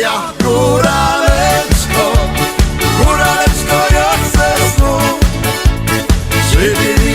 ja Góraleczko, góraleczko jak ze snu Żywi